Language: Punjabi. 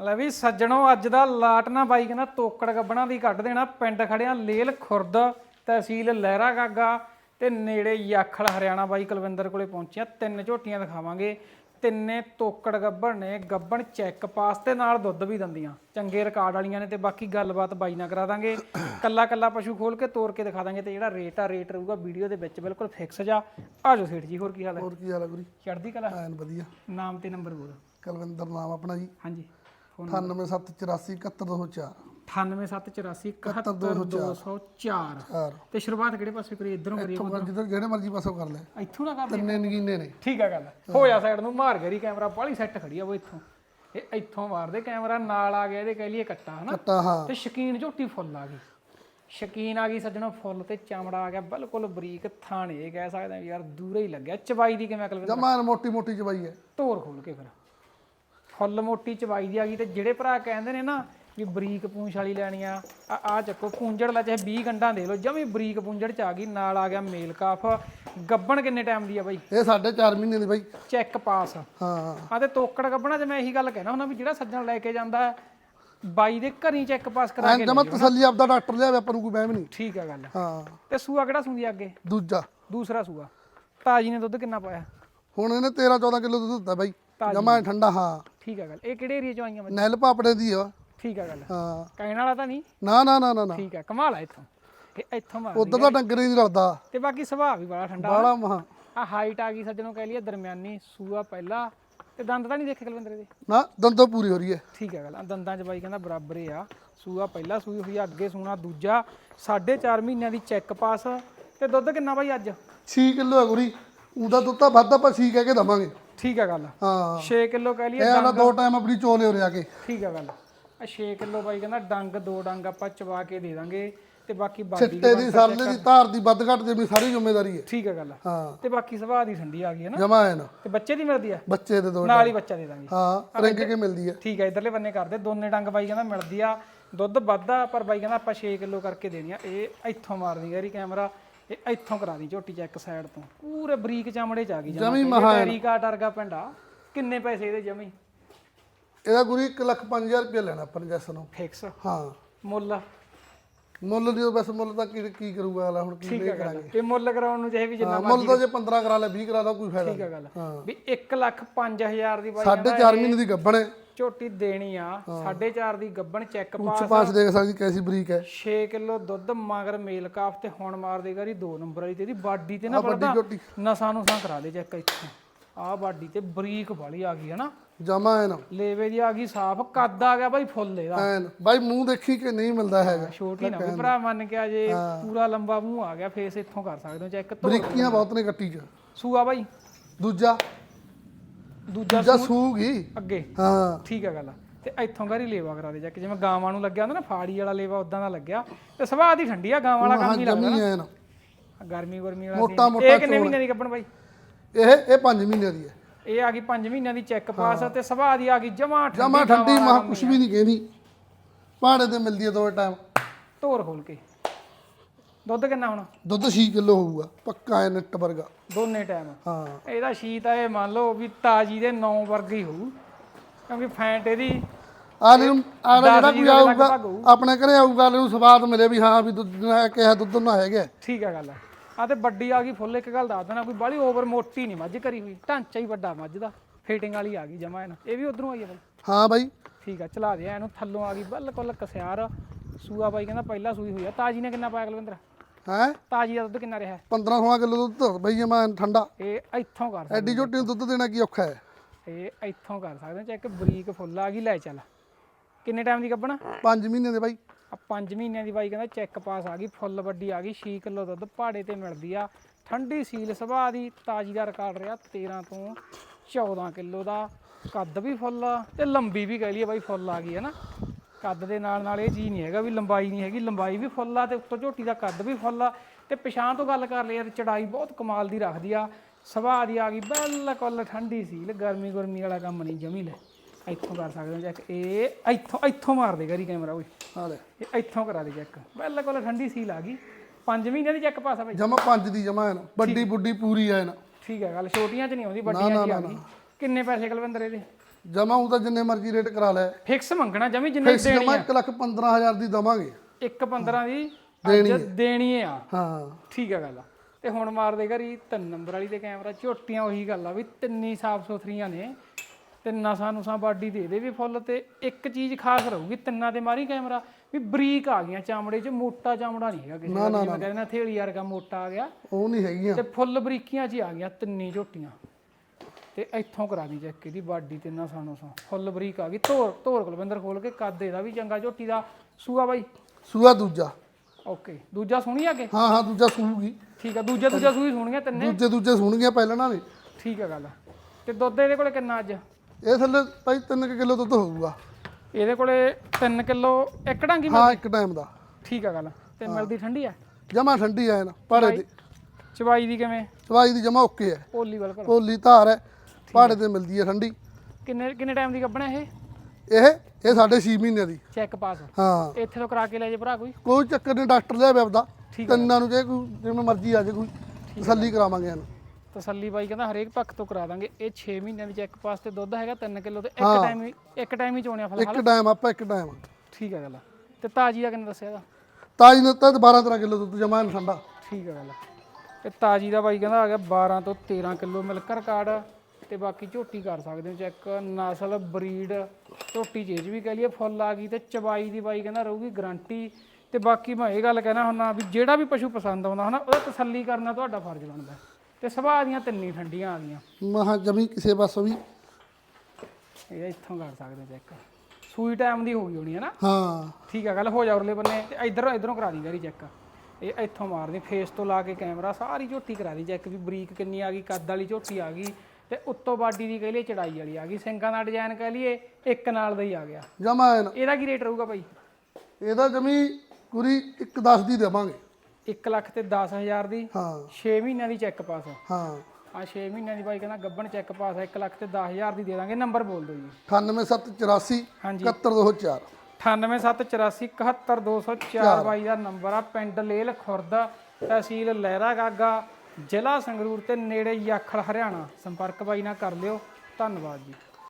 ਲੈ ਵੀ ਸੱਜਣੋ ਅੱਜ ਦਾ ਲਾਟ ਨਾ ਬਾਈ ਕਹਿੰਦਾ ਤੋਕੜ ਗੱਬਣਾ ਦੀ ਕੱਢ ਦੇਣਾ। ਪਿੰਡ ਖੜਿਆ ਲੇਲ ਖੁਰਦ ਤਹਿਸੀਲ ਲਹਿਰਾ ਗਾਗਾ ਤੇ ਨੇੜੇ ਯਾਖਲ ਹਰਿਆਣਾ ਬਾਈ ਕੁਲਵਿੰਦਰ ਕੋਲੇ ਪਹੁੰਚਿਆ। ਤਿੰਨ ਝੋਟੀਆਂ ਦਿਖਾਵਾਂਗੇ। ਤਿੰਨੇ ਤੋਕੜ ਗੱਬਣ ਨੇ ਗੱਬਣ ਚੈੱਕ ਪਾਸ ਤੇ ਨਾਲ ਦੁੱਧ ਵੀ ਦਿੰਦੀਆਂ। ਚੰਗੇ ਰਿਕਾਰਡ ਵਾਲੀਆਂ ਨੇ ਤੇ ਬਾਕੀ ਗੱਲਬਾਤ ਬਾਈ ਨਾਲ ਕਰਾ ਦਾਂਗੇ। ਕੱਲਾ ਕੱਲਾ ਪਸ਼ੂ ਖੋਲ ਕੇ ਤੋੜ ਕੇ ਦਿਖਾ ਦਾਂਗੇ ਤੇ ਜਿਹੜਾ ਰੇਟ ਆ ਰੇਟ ਰਹੂਗਾ ਵੀਡੀਓ ਦੇ ਵਿੱਚ ਬਿਲਕੁਲ ਫਿਕਸ ਜਾ। ਆਜੋ ਸੇਠ ਜੀ ਹੋਰ ਕੀ ਹਾਲ ਹੈ? ਹੋਰ ਕੀ ਹਾਲ ਹੈ ਗੁਰੀ? ਚੜ੍ਹਦੀ ਕਲਾ? ਐਨ ਵਧੀਆ। ਨਾਮ ਤੇ ਨੰਬਰ ਬੋਲੋ ਕਲਵਿੰਦਰ ਨਾਮ ਆਪਣਾ ਜੀ। ਹਾਂਜੀ। ਫੋਨ 9874871204 98784 71204 ਚਾਰ। ਤੇ ਸ਼ੁਰੂਆਤ ਕਿਹੜੇ ਪਾਸੇ ਕਰੀ ਇਧਰੋਂ ਕਰੀ ਇੱਥੋਂ ਕਰ ਜਿੱਧਰ ਜਿਹੜੇ ਮਰਜ਼ੀ ਪਾਸੋਂ ਕਰ ਲੈ। ਇੱਥੋਂ ਨਾ ਕਰਦੇ ਤਿੰਨੇ ਨਗੀਨੇ ਨੇ। ਠੀਕ ਆ ਗੱਲ। ਹੋਇਆ ਸਾਈਡ ਨੂੰ ਮਾਰ ਗਰੀ ਕੈਮਰਾ ਬਾਹਲੀ ਸੈੱਟ ਖੜੀ ਆ ਉਹ ਇੱਥੋਂ। ਇਹ ਇੱਥੋਂ ਮਾਰਦੇ ਕੈਮਰਾ ਨਾਲ ਆ ਗਿਆ ਇਹਦੇ ਕਹਿ ਲਈਏ ਕੱਟਾ ਹਨਾ? ਕੱਟਾ ਹਾਂ। ਤੇ ਸ਼ਕੀਨ ਝੋਟੀ ਫੁੱਲ ਆ ਗਈ। ਸ਼ਕੀਨ ਆ ਗਈ ਸੱਜਣੋ ਫੁੱਲ ਤੇ ਚਮੜਾ ਆ ਗਿਆ ਬਿਲਕੁਲ ਬਰੀਕ ਥਾਣੇ ਕਹਿ ਸਕਦੇ ਆ ਯਾਰ ਦੂਰੇ ਹੀ ਲੱਗਿਆ। ਚਵਾਈ ਦੀ ਕਿਵੇਂ ਅਕਲ ਜਮਾਨ ਮੋਟੀ ਮੋਟੀ ਚਬਾਈ ਹੈ। ਧੋਰ ਖੋਲ ਕੇ ਫਿਰ। ਫੁੱਲ ਮੋਟੀ ਚਵਾਈ ਦੀ ਆ ਗਈ ਤੇ ਜਿਹੜੇ ਭਰਾ ਕਹਿੰਦੇ ਨੇ ਨਾ ਵੀ ਬਰੀਕ ਪੂੰਛ ਵਾਲੀ ਲੈਣੀ ਆ ਆ ਚੱਕੋ ਪੂੰਜੜ ਲਾ ਚਾਹੇ 20 ਗੰਢਾਂ ਦੇ ਲਓ ਜਮੀ ਬਰੀਕ ਪੂੰਜੜ ਚ ਆ ਗਈ ਨਾਲ ਆ ਗਿਆ ਮੇਲ ਕਾਫ। ਗੱਬਣ ਕਿੰਨੇ ਟਾਈਮ ਦੀ ਆ ਬਾਈ? ਇਹ ਸਾਢੇ ਚਾਰ ਮਹੀਨੇ ਦੀ ਬਾਈ। ਚੈੱਕ ਪਾਸ ਹਾਂ। ਆ ਤੇ ਤੋਕੜ ਗੱਬਣਾ ਮੈਂ ਇਹੀ ਗੱਲ ਕਹਿਣਾ ਹੁੰਦਾ ਵੀ ਜਿਹੜਾ ਸੱਜਣ ਲੈ ਕੇ ਜਾਂਦਾ ਬਾਈ ਦੇ ਘਰੀ ਚੈੱਕ ਪਾਸ ਕਰਾ ਕੇ ਜਮਾ ਤਸੱਲੀ ਆਪਦਾ ਡਾਕਟਰ ਲਿਆਵੇ ਆਪਾਂ ਨੂੰ ਕੋਈ ਵਹਿਮ ਨਹੀਂ। ਠੀਕ ਆ ਗੱਲ। ਹਾਂ। ਤੇ ਸੂਆ ਕਿਹੜਾ ਸੁੰਦੀ ਅੱਗੇ? ਦੂਜਾ। ਦੂਸਰਾ ਸੂਆ। ਤਾਜੀ ਨੇ ਦੁੱਧ ਕਿੰਨਾ ਪਾਇਆ? ਹੁਣ ਇਹਨੇ 13 14 ਕਿਲੋ ਦੁੱਧ ਦਿੱਤਾ ਬਾਈ। ਜਮਾ ਠੰਡਾ ਹਾਂ। ਠੀਕ ਆ ਗੱਲ। ਇਹ ਕਿਹੜੇ ਏਰੀਆ ਚੋਂ ਆਈਆਂ ਬੱਚੇ? ਨਹਿਲ ਪਾਪੜੇ ਦੀ ਆ। ਠੀਕ ਆ ਗੱਲ। ਹਾਂ। ਕਹਿਣ ਵਾਲਾ ਤਾਂ ਨਹੀਂ? ਨਾ ਨਾ ਨਾ ਨਾ ਨਾ। ਠੀਕ ਆ ਕਮਾਲ ਆ ਇੱਥੋਂ। ਇਹ ਇੱਥੋਂ ਮਾਰ ਉਧਰ ਦਾ ਡੰਗਰ ਨਹੀਂ ਰਲਦਾ। ਤੇ ਬਾਕੀ ਸੁਭਾਅ ਵੀ ਬੜਾ ਠੰਡਾ। ਬਾਲਾ ਮਹਾ। ਆ ਹਾਈਟ ਆ ਗਈ ਸੱਜਣੋਂ ਕਹਿ ਲਈਏ ਦਰਮਿਆਨੀ ਸੂਆ ਪਹਿਲਾ। ਤੇ ਦੰਦ ਤਾਂ ਨਹੀਂ ਦੇਖੇ ਕਲਵਿੰਦਰ ਦੇ? ਨਾ ਦੰਦੋਂ ਪੂਰੀ ਹੋ ਰਹੀ ਹੈ। ਠੀਕ ਹੈ ਗੱਲ। ਦੰਦਾਂ 'ਚ ਬਾਈ ਕਹਿੰਦਾ ਬਰਾਬਰ ਹੀ ਆ। ਸੂਆ ਪਹਿਲਾ ਸੂਈ ਹੋਈ ਆ, ਅੱਗੇ ਸੂਣਾ ਦੂਜਾ। 4.5 ਮਹੀਨਿਆਂ ਦੀ ਚੈੱਕ ਪਾਸ। ਤੇ ਦੁੱਧ ਕਿੰਨਾ ਬਾਈ ਅੱਜ? 6 ਕਿਲੋ ਹੈ ਗੁਰੀ। ਉਹਦਾ ਦੁੱਧ ਤਾਂ ਵੱਧ ਆਪਾਂ 6 ਕਹਿ ਕੇ ਦਵਾਂਗੇ। ਠੀਕ ਹੈ ਗੱਲ। ਹਾਂ। 6 ਕਿਲੋ ਕਹਿ ਲਈਏ ਇਹ ਆਲਾ ਦੋ ਟਾਈਮ ਆਪਣੀ ਚੋਲੇ ਹੋ ਰਿਆ ਕੇ। ਠੀਕ ਹੈ ਗੱਲ। ਆ 6 ਕਿਲੋ ਬਾਈ ਕਹਿੰਦਾ ਡੰਗ ਦੋ ਡੰਗ ਆਪਾਂ ਚਵਾ ਕੇ ਦੇ ਦਾਂਗੇ ਤੇ ਬਾਕੀ ਬਾਡੀ ਚਿੱਟੇ ਦੀ ਸਰਲੇ ਦੀ ਧਾਰ ਦੀ ਵੱਧ ਘੱਟ ਦੀ ਸਾਰੀ ਜ਼ਿੰਮੇਵਾਰੀ ਹੈ। ਠੀਕ ਹੈ ਗੱਲ। ਹਾਂ। ਤੇ ਬਾਕੀ ਸੁਭਾਅ ਦੀ ਠੰਡੀ ਆ ਗਈ ਹੈ ਨਾ। ਜਮਾ ਹੈ ਨਾ। ਤੇ ਬੱਚੇ ਦੀ ਮਿਲਦੀ ਆ? ਬੱਚੇ ਦੇ ਦੋ ਨਾਲ ਹੀ ਬੱਚਾ ਦੇ ਦਾਂਗੇ। ਹਾਂ ਰਿੰਗ ਕੇ ਮਿਲਦੀ ਹੈ ਠੀਕ ਹੈ ਇਧਰਲੇ ਬੰਨੇ ਕਰਦੇ ਦੋਨੇ ਡੰਗ ਬਾਈ ਕਹਿੰਦਾ ਮਿਲਦੀ ਆ। ਦੁੱਧ ਵੱਧਦਾ ਪਰ ਬਾਈ ਕਹਿੰਦਾ ਆਪਾਂ 6 ਕਿਲੋ ਕਰਕੇ ਦੇਣੀ ਆ। ਇਹ ਇੱਥੋਂ ਮਾਰਦੀ ਗਰੀ ਕੈਮਰਾ ਇਹ ਇੱਥੋਂ ਕਰਾ ਦੀ ਝੋਟੀ ਚੈੱਕ ਸਾਈਡ ਤੋਂ। ਪੂਰੇ ਬਰੀਕ ਚਮੜੇ ਚ ਆ ਗਈ ਜਮੀ ਟੈਰੀ ਕਾ ਡਰਗਾ ਪਿੰਡਾ ਕਿੰਨੇ ਪੈਸੇ ਇਹਦੇ ਜਮੀ? ਇਹਦਾ ਗੁਰੀ 1 ਲੱਖ 5000 ਰੁਪਏ ਲੈਣਾ ਆਪਾਂ ਨੇ ਜੈਸ ਨੂੰ। ਫਿਕਸ ਹਾਂ। ਮੁੱਲ? ਮੁੱਲ ਦੀ ਬਸ ਮੁੱਲ ਤਾਂ ਕੀ ਕੀ ਕਰੂਗਾ ਅਗਲਾ ਹੁਣ ਕੀ ਠੀਕ ਨਹੀਂ ਹੈ ਗੱਲ। ਇਹ ਮੁੱਲ ਕਰਾਉਣ ਨੂੰ ਚਾਹੇ ਵੀ ਜਿੰਨਾ ਹਾਂ, ਮੁੱਲ ਤਾਂ ਜੇ 15 ਕਰਾ ਲੈ 20 ਕਰਾ ਲਾ ਕੋਈ ਫਾਇਦਾ ਠੀਕ ਹੈ ਗੱਲ। ਹਾਂ। ਵੀ 1 ਲੱਖ 5000 ਦੀ ਬਾਈ ਸਾਢੇ 4 ਮਹੀਨੇ ਦੀ ਗੱਬਣ ਹੈ। ਝੋਟੀ ਦੇਣੀ ਆ 4.5 ਦੀ ਗੱਬਣ ਚੈੱਕ ਪਾ ਉੱਚ ਪਾਸ। ਦੇਖ ਸਕਦੀ ਕੈਸੀ ਬਰੀਕ ਹੈ। 6 ਕਿਲੋ ਦੁੱਧ ਮਗਰ ਮੇਲ ਕਾਫ ਤੇ ਹੁਣ ਮਾਰ ਦੇ ਗਰੀ 2 ਨੰਬਰ ਵਾਲੀ ਤੇ ਇਹਦੀ ਬਾਡੀ ਤੇ ਨਾ ਬੜਾ ਝੋਟੀ। ਨਸਾਂ ਨੂੰ ਸਾਂ ਕਰਾ ਦੇ ਚੈੱਕ ਇੱਥੋਂ। ਆਹ ਬਾਡੀ ਤੇ ਬਰੀਕ ਵਾਲੀ ਆ ਗਈ ਹੈ ਨਾ। ਜਮਾ ਹੈ ਨਾ ਲੇਵੇ ਦੀ ਆ ਗਈ ਸਾਫ਼ ਕੱਦ ਆ ਗਿਆ ਬਾਈ ਫੁੱਲ ਇਹਦਾ। ਐਨ। ਬਾਈ ਮੂੰਹ ਦੇਖੀ ਕਿ ਨਹੀਂ ਮਿਲਦਾ ਹੈਗਾ। ਛੋਟੀ ਨਾ ਕੋਈ ਭਰਾ ਮੰਨ ਕੇ ਆ ਜੇ ਪੂਰਾ ਲੰਬਾ ਮੂੰਹ ਆ ਗਿਆ ਫੇਸ ਇੱਥੋਂ ਕਰ ਸਕਦੇ ਹੋ ਚੈੱਕ ਤੋਂ ਬਰੀਕੀਆਂ ਬਹੁਤ ਨੇ ਕੱਟੀ ਚ। ਸੂਆ ਬਾਈ। ਦੂਜਾ। ਦੂਜਾ ਦੂਜਾ ਸੂਗੀ ਅੱਗੇ। ਹਾਂ। ਠੀਕ ਆ ਗੱਲ ਤੇ ਇੱਥੋਂ ਗਰੀ ਲੇਵਾ ਕਰਾ ਦੇ ਚੈੱਕ ਜਿਵੇਂ ਗਾਵਾਂ ਨੂੰ ਲੱਗਿਆ ਹੁੰਦਾ ਨਾ ਫਾੜੀ ਵਾਲਾ ਲੇਵਾ ਉਦਾਂ ਦਾ ਲੱਗਿਆ। ਤੇ ਸੁਭਾਅ ਦੀ ਠੰਡੀ ਆ ਗਾਂ ਵਾਲਾ ਕੰਮ ਹੀ ਲੱਗਦਾ ਜਮੀ ਗਰਮੀ ਗਰਮੀ ਵਾਲਾ ਮੋਟਾ scene। ਮੋਟਾ ਇਹ ਕਿੰਨੇ ਮਹੀਨੇ ਦੀ ਕੱਪਣ ਬਾਈ? ਇਹ ਇਹ 5 ਮਹੀਨਿਆਂ ਦੀ ਹੈ। ਇਹ ਆ ਗਈ 5 ਮਹੀਨਿਆਂ ਦੀ ਚੈੱਕ ਪਾਸ ਤੇ ਸੁਭਾਅ ਦੀ ਆ ਗਈ ਜਮਾ ਜਮਾ ਠੰਡੀ ਮਾ ਕੁਛ ਵੀ ਨਹੀਂ ਕਹਿੰਦੀ। ਪਹਾੜੇ ਤੇ ਮਿਲਦੀ ਹੈ ਦੋ ਟਾਈਮ। ਧੋਰ ਖੋਲ ਕੇ। ਦੁੱਧ ਕਿੰਨਾ ਹੁਣ? ਦੁੱਧ 6 ਕਿਲੋ ਹੋਊਗਾ ਪੱਕਾ ਹੈ ਨਿੱਟ ਵਰਗਾ। ਦੋਨੇ ਟਾਈਮ ਹਾਂ। ਇਹਦਾ ਸ਼ੀਤ ਆ ਇਹ ਮੰਨ ਲਓ ਵੀ ਤਾਜੀ ਦੇ 9 ਵਰਗੀ ਹੋਊ। ਕਿਉਂਕਿ ਫੈਂਟ ਇਹਦੀ ਆ ਨੂੰ ਆ ਜਿਹੜਾ ਕੋਈ ਆਊਗਾ। ਆਪਣੇ ਘਰੇ ਆਊਗਾ ਨੂੰ ਸਵਾਦ ਮਿਲੇ ਵੀ ਹਾਂ ਵੀ ਦੁੱਧ ਨਾ ਕਿਹਾ ਦੁੱਧ ਨਾ ਹੈਗਾ। ਠੀਕ ਆ ਗੱਲ ਆ। ਤੇ ਵੱਡੀ ਆ ਗਈ ਫੁੱਲ ਇੱਕ ਗੱਲ ਦੱਸ ਦੇਣਾ ਕੋਈ ਬਾਹਲੀ ਓਵਰ ਮੋਟੀ ਨਹੀਂ ਮੱਝ ਕਰੀ ਹੋਈ। ਢਾਂਚਾ ਹੀ ਵੱਡਾ ਮੱਝ ਦਾ। ਫਿਟਿੰਗ ਵਾਲੀ ਆ ਗਈ ਜਮਾ ਇਹਨਾਂ। ਇਹ ਵੀ ਉਧਰੋਂ ਆਈ ਆ ਬਾਈ। ਹਾਂ ਬਾਈ। ਠੀਕ ਆ ਚਲਾ ਦੇ ਇਹਨੂੰ। ਥੱਲੋਂ ਆ ਗਈ ਬਿਲਕੁਲ ਕਸਿਆਰ। ਸੂਆ ਬਾਈ ਕਹਿੰਦਾ ਪਹਿਲਾਂ ਸੂਈ ਹੋਈ ਆ। ਤਾਜੀ ਨੇ ਕਿੰਨਾ ਪਾਇਆ ਕੁਲਵਿੰਦਰ? ਹੈ? ਤਾਜੀ ਦਾ ਦੁੱਧ ਕਿੰਨਾ ਰਿਹਾ? 15 16 ਕਿਲੋ ਦੁੱਧ ਬਈ ਜਮਾ ਠੰਡਾ। ਇਹ ਇੱਥੋਂ ਕਰ ਐਡੀ ਝੋਟੀ ਨੂੰ ਦੁੱਧ ਦੇਣਾ ਕੀ ਔਖਾ ਹੈ? ਇਹ ਇੱਥੋਂ ਕਰ ਸਕਦੇ ਚੈੱਕ ਬਰੀਕ ਫੁੱਲ ਆ ਗਈ ਲੈ ਚੱਲ। ਕਿੰਨੇ ਟਾਈਮ ਦੀ ਕੱਢਣਾ 5 ਮਹੀਨੇ ਦੇ ਬਾਈ। ਆ 5 ਮਹੀਨਿਆਂ ਦੀ ਬਾਈ ਕਹਿੰਦਾ ਚੈੱਕ ਪਾਸ ਆ ਗਈ ਫੁੱਲ ਵੱਡੀ ਆ ਗਈ 6 ਕਿਲੋ ਦੁੱਧ ਪਹਾੜੇ ਤੇ ਮਿਲਦੀ ਆ। ਠੰਡੀ ਸੀਲ ਸੁਭਾਅ ਦੀ ਤਾਜੀ ਦਾ ਰਿਕਾਰਡ ਰਿਹਾ 13 ਤੋਂ 14 ਕਿਲੋ ਦਾ। ਕੱਦ ਵੀ ਫੁੱਲ ਤੇ ਲੰਬੀ ਵੀ ਕਹਿ ਲਈਏ ਬਾਈ ਫੁੱਲ ਆ ਗਈ ਹੈ ਨਾ। ਕੱਦ ਦੇ ਨਾਲ ਨਾਲ ਇਹ ਚੀਜ਼ ਨਹੀਂ ਹੈਗਾ ਵੀ ਲੰਬਾਈ ਨਹੀਂ ਹੈਗੀ ਲੰਬਾਈ ਵੀ ਫੁੱਲ ਆ ਤੇ ਉੱਤੋਂ ਝੋਟੀ ਦਾ ਕੱਦ ਵੀ ਫੁੱਲ ਆ। ਤੇ ਪਛਾਣ ਤੋਂ ਗੱਲ ਕਰ ਲਈ ਯਾਰ ਚੜਾਈ ਬਹੁਤ ਕਮਾਲ ਦੀ ਰੱਖਦੀ ਆ। ਸੁਭਾਅ ਦੀ ਆ ਗਈ ਬਿਲਕੁਲ ਠੰਡੀ ਸੀਲ ਗਰਮੀ ਗਰਮੀ ਵਾਲਾ ਕੰਮ ਨਹੀਂ ਜਮੀ ਲੈ। ਇੱਥੋਂ ਕਰ ਸਕਦੇ ਹੋ ਚੈੱਕ ਇਹ ਇੱਥੋਂ ਇੱਥੋਂ ਮਾਰ ਦੇ ਗਰੀ ਕੈਮਰਾ ਓਏ। ਆ ਲੈ। ਇਹ ਇੱਥੋਂ ਕਰਾ ਦੇ ਚੈੱਕ ਬਿਲਕੁਲ ਠੰਡੀ ਸੀਲ ਆ ਗਈ। 5 ਮਹੀਨਿਆਂ ਦੀ ਚੈੱਕ ਪਾਸ ਬਈ। ਜਮਾ 5 ਦੀ ਜਮਾ ਹੈ ਨਾ ਵੱਡੀ ਬੁੱਢੀ ਪੂਰੀ ਹੈ ਨਾ ਠੀਕ ਹੈ ਗੱਲ ਛੋਟੀਆਂ ਚ ਨਹੀਂ ਆਉਂਦੀ ਵੱਡੀਆਂ ਚ ਹੀ ਆ ਗਈ। ਕਿੰਨੇ ਪੈਸੇ ਕੁਲਵਿੰਦਰ ਇਹਦੇ? ਜਮਾ ਉਹ ਤਾਂ ਜਿੰਨੇ ਮਰਜ਼ੀ ਰੇਟ ਕਰਾ ਲੈ। ਫਿਕਸ ਮੰਗਣਾ ਜਮੀ ਜਿੰਨੇ ਫਿਕਸ ਦੇਣੀ ਜਮਾ ਆ। 1 ਲੱਖ 15000 ਦੀ ਦਵਾਂਗੇ। ਇੱਕ 15 ਦੀ ਅੱਜ ਦੇਣੀ ਆ। ਹਾਂ। ਠੀਕ ਆ ਗੱਲ ਤੇ ਹੁਣ ਮਾਰਦੇ ਘਰੀ ਤਿੰਨ ਨੰਬਰ ਵਾਲੀ ਤੇ ਕੈਮਰਾ ਝੋਟੀਆਂ ਉਹੀ ਗੱਲ ਆ ਵੀ ਤਿੰਨੀ ਸਾਫ਼ ਸੁਥਰੀਆਂ ਨੇ। ਤੇ ਨਸਾਂ ਨੂਸਾਂ ਬਾਡੀ ਦੇ ਦੇ ਵੀ ਫੁੱਲ ਤੇ ਇੱਕ ਚੀਜ਼ ਖਾਸ ਰਹੂਗੀ ਤਿੰਨਾਂ ਤੇ ਮਾਰੀ ਕੈਮਰਾ ਵੀ ਬਰੀਕ ਆ ਗਈਆਂ ਚਾਮੜੇ 'ਚ ਮੋਟਾ ਚਾਮੜਾ ਨਹੀਂ ਹੈਗਾ ਕਿਸੇ ਦਾ। ਜਿਵੇਂ ਕਹਿੰਦੇ ਨਾ ਥੇਲੀ ਵਰਗਾ ਮੋਟਾ ਆ ਗਿਆ। ਉਹ ਨਹੀਂ ਹੈਗੀਆਂ। ਤੇ ਫੁੱਲ ਬਰੀਕੀਆਂ 'ਚ ਹੀ ਆ ਗਈਆਂ ਤਿੰਨੀ ਝੋਟੀਆਂ। ਤੇ ਇੱਥੋਂ ਕਰਾ ਦੀ ਚੈੱਕ ਇਹਦੀ ਬਾਡੀ ਤੇ ਨਸਾਂ ਨੂਸਾਂ ਫੁੱਲ ਬਰੀਕ ਆ ਗਈ। ਧੋਰ ਧੋਰ ਕੁਲਵਿੰਦਰ ਖੋਲ ਕੇ ਕੱਦ ਇਹਦਾ ਵੀ ਚੰਗਾ ਝੋਟੀ ਦਾ। ਸੂਆ ਬਾਈ? ਸੂਆ ਦੂਜਾ। ਓਕੇ। ਦੂਜਾ ਸੋਹਣੀ ਅੱਗੇ? ਹਾਂ ਹਾਂ ਦੂਜਾ ਸੂਗੀ ਠੀਕ ਆ ਦੂਜਾ ਦੂਜਾ ਸੂਈ ਸੋਹਣੀਆਂ ਤਿੰਨੇ? ਦੂਜੇ ਦੂਜੇ ਸੁਣਗੀਆਂ ਪਹਿਲਾਂ ਨਾਲੇ। ਠੀਕ ਆ ਗੱਲ। ਤੇ ਦੁੱਧ ਇਹਦੇ ਕੋਲੇ ਕਿੰਨਾ ਅੱਜ? ਇਹ ਥੱਲੇ ਭਾਈ 3 ਕਿਲੋ ਦੁੱਧ ਹੋਊਗਾ। ਇਹਦੇ ਕੋਲੇ 3 ਕਿਲੋ ਇੱਕ ਡਾਂਗੀ ਹਾਂ ਇੱਕ ਟਾਈਮ ਦਾ। ਠੀਕ ਆ ਗੱਲ। ਤੇ ਮਿਲਦੀ ਠੰਡੀ ਆ? ਜਮਾ ਠੰਡੀ ਐ ਨਾ ਪਾੜੇ ਦੇ ਚਵਾਈ ਦੀ ਕਿਵੇਂ? ਚਵਾਈ ਦੀ ਜਮਾ ਓਕੇ ਐ ਪੋਲੀ ਬਿਲਕੁਲ ਪੋਲੀ ਧਾਰ ਐ ਪਾੜੇ ਤੇ ਮਿਲਦੀ ਐ ਠੰਡੀ। ਕਿੰਨੇ ਕਿੰਨੇ ਟਾਈਮ ਦੀ ਕੱਢਣਾ ਇਹ? ਇਹ ਇਹ ਸਾਡੇ 6 ਮਹੀਨਿਆਂ ਦੀ। ਚੈੱਕ ਪਾਸ ਹਾਂ। ਇੱਥੇ ਤੋਂ ਕਰਾ ਕੇ ਲੈ ਜੇ ਭਰਾ ਕੋਈ? ਕੋਈ ਚੱਕਰ ਨਹੀਂ ਡਾਕਟਰ ਲਿਆ ਆਪਦਾ। ਤਿੰਨਾਂ ਨੂੰ ਜੇ ਕੋਈ ਜਿਵੇਂ ਮਰਜ਼ੀ ਆ ਜੇ ਕੋਈ ਤਸੱਲੀ ਕਰਾਵਾਂਗੇ ਇਹਨੂੰ। ਤਸੱਲੀ ਬਾਈ ਕਹਿੰਦਾ ਹਰੇਕ ਪੱਖ ਤੋਂ ਕਰਾ ਦਾਂਗੇ। ਇਹ 6 ਮਹੀਨਿਆਂ ਦੀ ਚੈੱਕ ਪਾਸ ਤੇ ਦੁੱਧ ਹੈਗਾ 3 ਕਿਲੋ ਤੇ ਇੱਕ ਟਾਈਮ ਹੀ ਇੱਕ ਟਾਈਮ ਹੀ ਚੋਣਿਆ ਫਿਲਹਾਲ। ਇੱਕ ਟਾਈਮ ਆਪਾਂ ਇੱਕ ਟਾਈਮ ਠੀਕ ਆ ਗੱਲ ਤੇ ਤਾਜੀ ਦਾ ਕਿੰਨਾ ਦੱਸਿਆ ਤਾਜੀ ਨੇ ਤਾਂ 12 13 ਕਿਲੋ ਦੁੱਧ ਜਮਾ ਠੰਡਾ। ਠੀਕ ਆ ਗੱਲ ਤੇ ਤਾਜੀ ਦਾ ਬਾਈ ਕਹਿੰਦਾ ਆ ਗਿਆ 12 ਤੋਂ 13 ਕਿਲੋ ਮਿਲਕ ਰਿਕਾਰਡ। ਤੇ ਬਾਕੀ ਝੋਟੀ ਕਰ ਸਕਦੇ ਹੋ ਚੈੱਕ ਨਸਲ ਬਰੀਡ ਝੋਟੀ ਚੇਜ ਵੀ ਕਹ ਲਈਏ ਫੁੱਲ ਆ ਗਈ ਤੇ ਚਬਾਈ ਦੀ ਬਾਈ ਕਹਿੰਦਾ ਰਹੂਗੀ ਗਾਰੰਟੀ। ਤੇ ਬਾਕੀ ਮੈਂ ਇਹ ਗੱਲ ਕਹਿਣਾ ਹੁੰਨਾ ਵੀ ਜਿਹੜਾ ਵੀ ਪਸ਼ੂ ਪਸੰਦ ਆਉਂਦਾ ਹਨਾ ਉਹਦਾ ਤਸੱਲੀ ਕਰਨਾ ਤੁਹਾਡਾ ਫਰਜ਼ ਬਣਦਾ। ਤੇ ਸੁਭਾਅ ਦੀਆਂ ਤਿੰਨੀ ਠੰਡੀਆਂ ਆ ਗਈਆਂ। ਮਹਾ ਜਮੀ ਕਿਸੇ ਪਾਸੋਂ ਵੀ ਇਹ ਇੱਥੋਂ ਕਰ ਸਕਦੇ ਹੋ ਚੈੱਕ। ਸੂਈ ਟਾਈਮ ਦੀ ਹੋ ਗਈ ਹੋਣੀ ਹੈ ਨਾ? ਹਾਂ। ਠੀਕ ਆ ਗੱਲ ਹੋ ਜਾ ਉਰਲੇ ਬੰਨੇ। ਤੇ ਇਧਰੋਂ ਇਧਰੋਂ ਕਰਾ ਦੀ ਗਾਰੀ ਚੈੱਕ। ਇਹ ਇੱਥੋਂ ਮਾਰਦੀ ਫੇਸ ਤੋਂ ਲਾ ਕੇ ਕੈਮਰਾ ਸਾਰੀ ਝੋਟੀ ਕਰਾ ਦੀ ਚੈੱਕ ਵੀ ਬਰੀਕ ਕਿੰਨੀ ਆ ਗਈ ਕੱਦ ਵਾਲੀ ਝੋਟੀ ਆ ਗਈ। ਤੇ ਉੱਤੋਂ ਬਾਡੀ ਦੀ ਕਹਿ ਲਈਏ ਚੜਾਈ ਵਾਲੀ ਆ ਗਈ। ਸਿੰਗਾਂ ਦਾ ਡਿਜ਼ਾਈਨ ਕਹਿ ਲਈਏ ਇੱਕ ਨਾਲ ਦਾ ਹੀ ਆ ਗਿਆ। ਜਮਾ ਐਨ। ਇਹਦਾ ਕੀ ਰੇਟ ਰਹੂਗਾ ਭਾਈ ਇਹਦਾ ਜਮੀ ਪੂਰੀ 1 10 ਦੀ ਦੇਵਾਂਗੇ। 1 ਲੱਖ ਤੇ 10000 ਦੀ। ਹਾਂ। 6 ਮਹੀਨਿਆਂ ਦੀ ਚੈੱਕ ਪਾਸ ਹਾਂ। ਆ 6 ਮਹੀਨਿਆਂ ਦੀ ਬਾਈ ਕਹਿੰਦਾ ਗੱਬਣ ਚੈੱਕ ਪਾਸ 1 ਲੱਖ ਤੇ 10000 ਦੀ ਦੇ ਦਾਂਗੇ। ਨੰਬਰ ਬੋਲ ਦਿਓ ਜੀ। 98784 ਹਾਂਜੀ। 71204 9874871204 ਬਾਈ ਦਾ ਨੰਬਰ ਆ। ਪਿੰਡ ਲੇਲ ਖੁਰਦ ਤਹਿਸੀਲ ਲਹਿਰਾ ਗਾਗਾ ਜ਼ਿਲ੍ਹਾ ਸੰਗਰੂਰ ਤੇ ਨੇੜੇ ਯਾਖਲ ਹਰਿਆਣਾ। ਸੰਪਰਕ ਬਾਈ ਨਾਲ ਕਰ ਲਿਓ। ਧੰਨਵਾਦ ਜੀ।